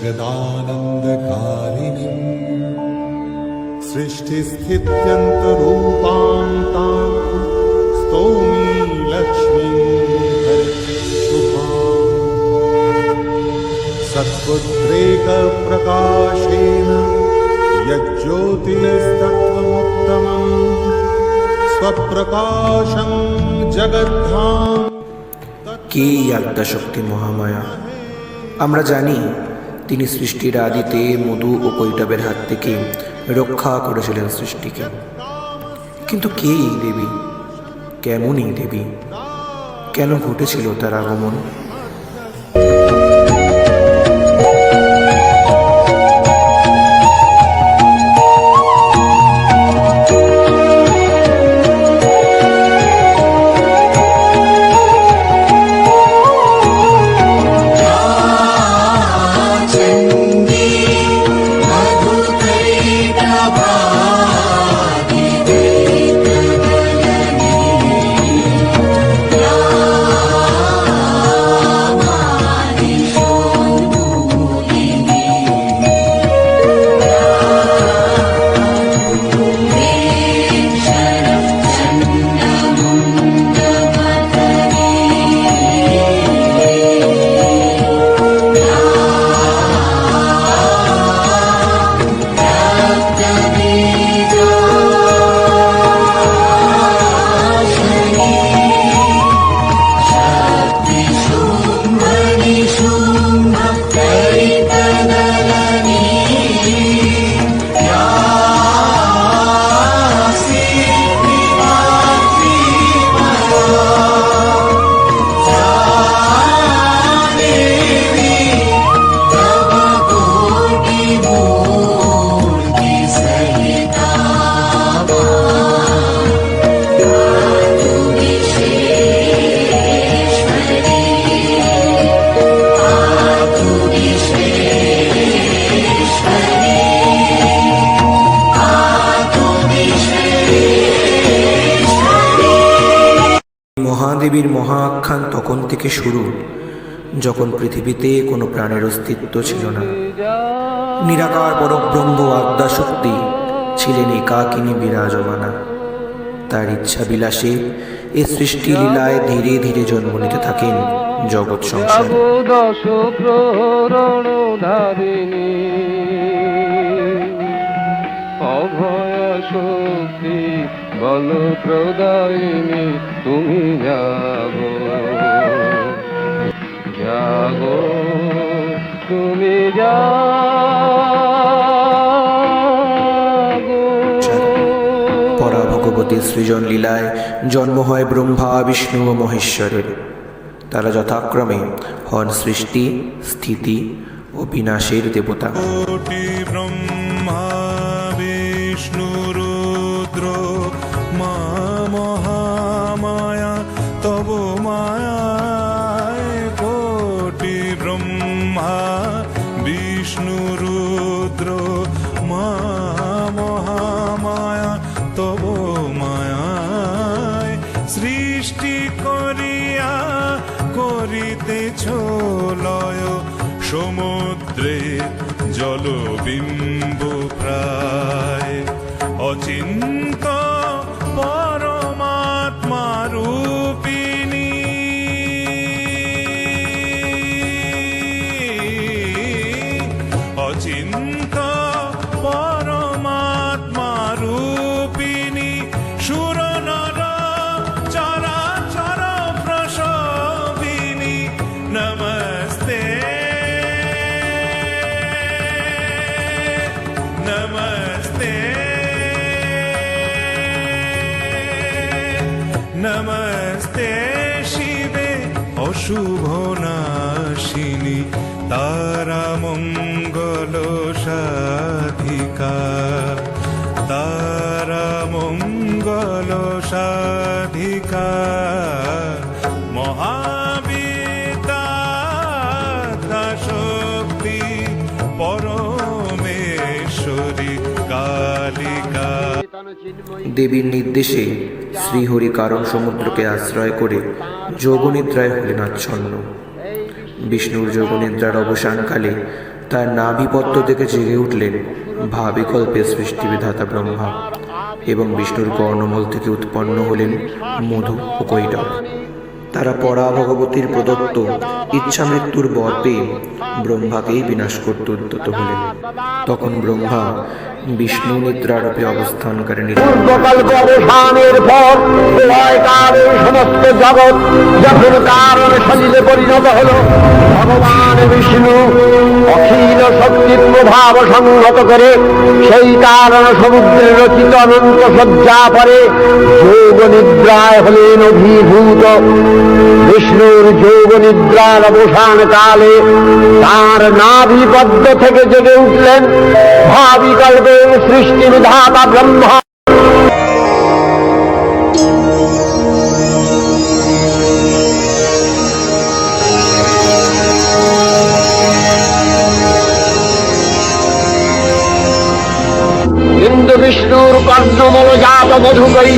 जगदानन्दकारिणीम् सृष्टिस्थित्यन्तरूपां तां स्तौमि लक्ष्मीं शुभाम् सत्पुत्रेकप्रकाशेन यज्ज्योतिस्तत्त्वमुत्तमम् स्वप्रकाशं जगद्धाम् কে এই আদ্যাশক্তি মহামায়া আমরা জানি তিনি সৃষ্টির আদিতে মধু ও কৈটবের হাত থেকে রক্ষা করেছিলেন সৃষ্টিকে। কিন্তু কে এই দেবী? কেমন এই দেবী? কেন ঘটেছিল তার আগমন? মহাদেবীর মহা আখ্যান তখন থেকে শুরু। যখন পৃথিবীতে কোনো প্রাণের অস্তিত্ব ছিল না। নিরাকার পরব্রহ্ম আদ্যাশক্তি ছিলেন একাকিনী বিরাজমানা। তার ইচ্ছা বিলাসে এ সৃষ্টি লীলায় ধীরে ধীরে জন্ম নিতে থাকেন জগৎ সংসার। অভয় শক্তি বল প্রদায়িনী তুমি জাগো জাগো তুমি জাগো পরা ভগবতীর সৃজন লীলায় জন্ম হয় ব্রহ্মা বিষ্ণু ও মহেশ্বরের। তারা যথাক্রমে হন সৃষ্টি স্থিতি ও বিনাশের দেবতা। সমুদ্রে জলবিম্ব প্রায় অচিন্ত নমস্তে শিবে অশুভ নাশিনী তারা মঙ্গল সাধিকা তারা মঙ্গল সাধিকা মহাবিতা দেবীর নির্দেশে শ্রীহরি কারণ সমুদ্রকে আশ্রয় করে যোগনিদ্রায় হলেন আচ্ছন্ন বিষ্ণুর যোগনিদ্রার অবসানকালে তার নাভিপত্র থেকে জেগে উঠলেন ভাবিকল্পে সৃষ্টি বিধাতা ব্রহ্মা এবং বিষ্ণুর কর্ণমল থেকে উৎপন্ন হলেন মধু ও কৈটব তারা পরা ভগবতীর প্রদত্ত ইচ্ছা মৃত্যুর বর পেয়ে ব্রহ্মাকেই বিনাশ করতে উদ্যত হলেন। তখন ব্রহ্মা বিষ্ণু নিদ্রারূপে অবস্থানকারী সমস্ত জগৎ যখন কারণ শরীরে পরিণত হল, ভগবান বিষ্ণু অখিল শক্তির প্রভাব সংহত করে সেই কারণ সমুদ্রে রচিত অনন্ত সজ্জা পরে যোগ নিদ্রায় হলেন অভিভূত। বিষ্ণুর যোগ নিদ্রার অবসান কালে তার নাভিপদ্ম থেকে জেগে উঠলেন ভাবিকল্পে সৃষ্টি বিধাতা ব্রহ্মা। বিষ্ণুর কর্ণমল জাত মধুকৈদব সুরত্তায়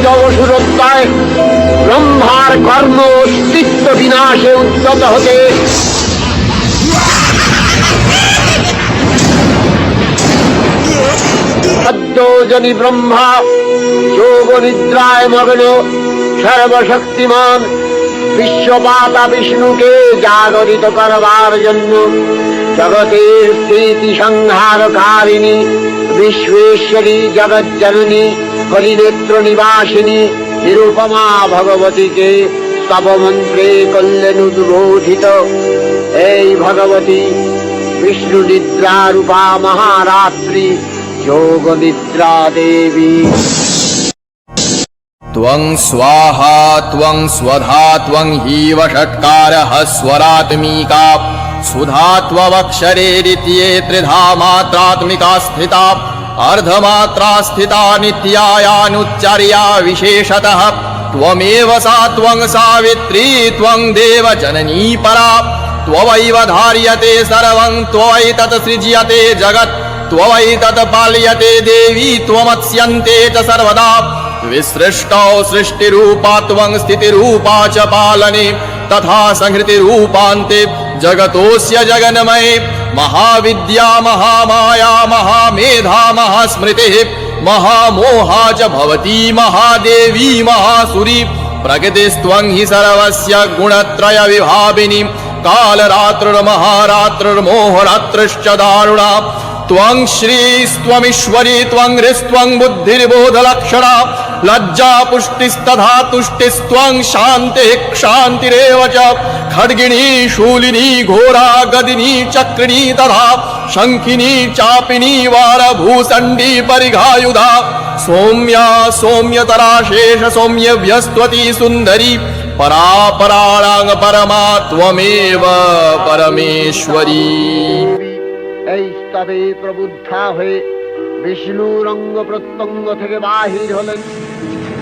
ব্রহ্মার কর্ম অস্তিত্ব বিনাশে উদ্যত হতে। সদ্যোজনী ব্রহ্মা, যোগ নিদ্রায় মগ্ন, সর্বশক্তিমান বিশ্বপাতা বিষ্ণুকে জাগরিত করবার জন্য জগতের স্থিতি সংহারকারিণী, বিশ্বেশ্বরী জগজ্জননী, হরিনেত্র নিবাসিনী নিরুপমা ভগবতীকে স্তব মন্ত্রে করলেন উদ্বোধিত এই ভগবতী বিষ্ণু নিদ্রা রূপা মহারাত্রি যোগ নিদ্রা দেবী त्वं स्वाहा त्वं स्वधा त्वं हीव षट्कारः स्वरात्मिका सुधा त्वमक्षरेरित्ये त्रिधा मात्रात्मिका स्थिता अर्धमात्रा स्थिता नित्यायानुच्चर्या विशेषतः त्वमेव सा त्वं सावित्री त्वं देवजननी परा त्ववैव धार्यते सर्वं त्वयैतत् सृज्यते जगत् त्ववैतत् पाल्यते देवी त्वमत्स्यन्ते च सर्वदा विसृष्टौ सृष्टिरूपा त्वं स्थितिरूपा च पालने तथा संहृतिरूपान्ते जगतोऽस्य जगन्मये महाविद्या, महामाया, महामेधा, महास्मृति, महामोहा च भवती, महादेवी, महासुरी, प्रकृतिस्त्वं हि सर्वस्य गुणत्रयविभाविनी कालरात्रिर्महारात्रिर्मोहरात्रिश्च दारुणा। त्वं श्रीस्त्वमीश्वरी, त्वं ह्रीस्त्वं बुद्धिर्बोधलक्षणा। लज्जा पुष्टिस्तथा तुष्टिस्त्वं शान्तिः, क्षान्तिरेव च। खड़गिनी शूलिनी, घोरा, गदिनी, चक्रिणी तथा शंखिनी, चापिनी वार भूसंडी परिघायुधा, सौम्या, सौम्यतरा, शेष सौम्य व्यस्वती सुंदरी परा पराणांग परमा त्वमेव परमेश्वरी प्रबुद्धा हुए বিষ্ণুর অঙ্গ প্রত্যঙ্গ থেকে বাহির হলেন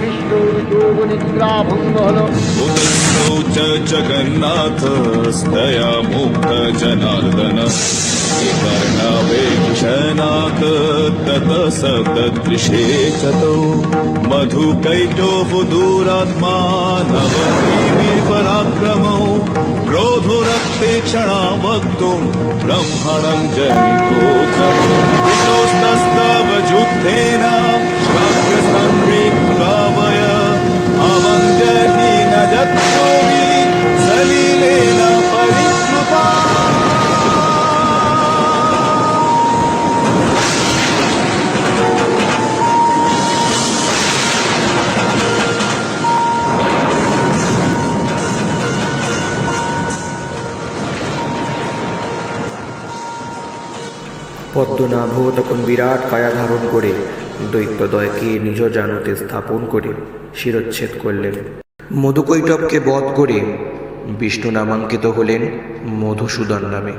বিষ্ণুর যোগ নিদ্রা ভঙ্গ হলো उदस्तौ च जगन्नाथस्तया मुक्त जनार्दन कर्णावेक्षणात् तत सप्तदृशे च तौ मधुकैटोपदूरात्मा नवपराक्रमौ क्रोधोरक्ते क्षणा वक्तुं ब्रह्मणं जनितोस्तस्तव युद्धेन श्राव्यसंविप्लावय পদ্মনাভ তখন বিরাট কায়া ধারণ করে দৈত্যদয়কে নিজ জানতে স্থাপন করে শিরচ্ছেদ করলেন। মধুকৈটবকে বধ করে বিষ্ণু নামাঙ্কিত হলেন মধুসূদন নামে।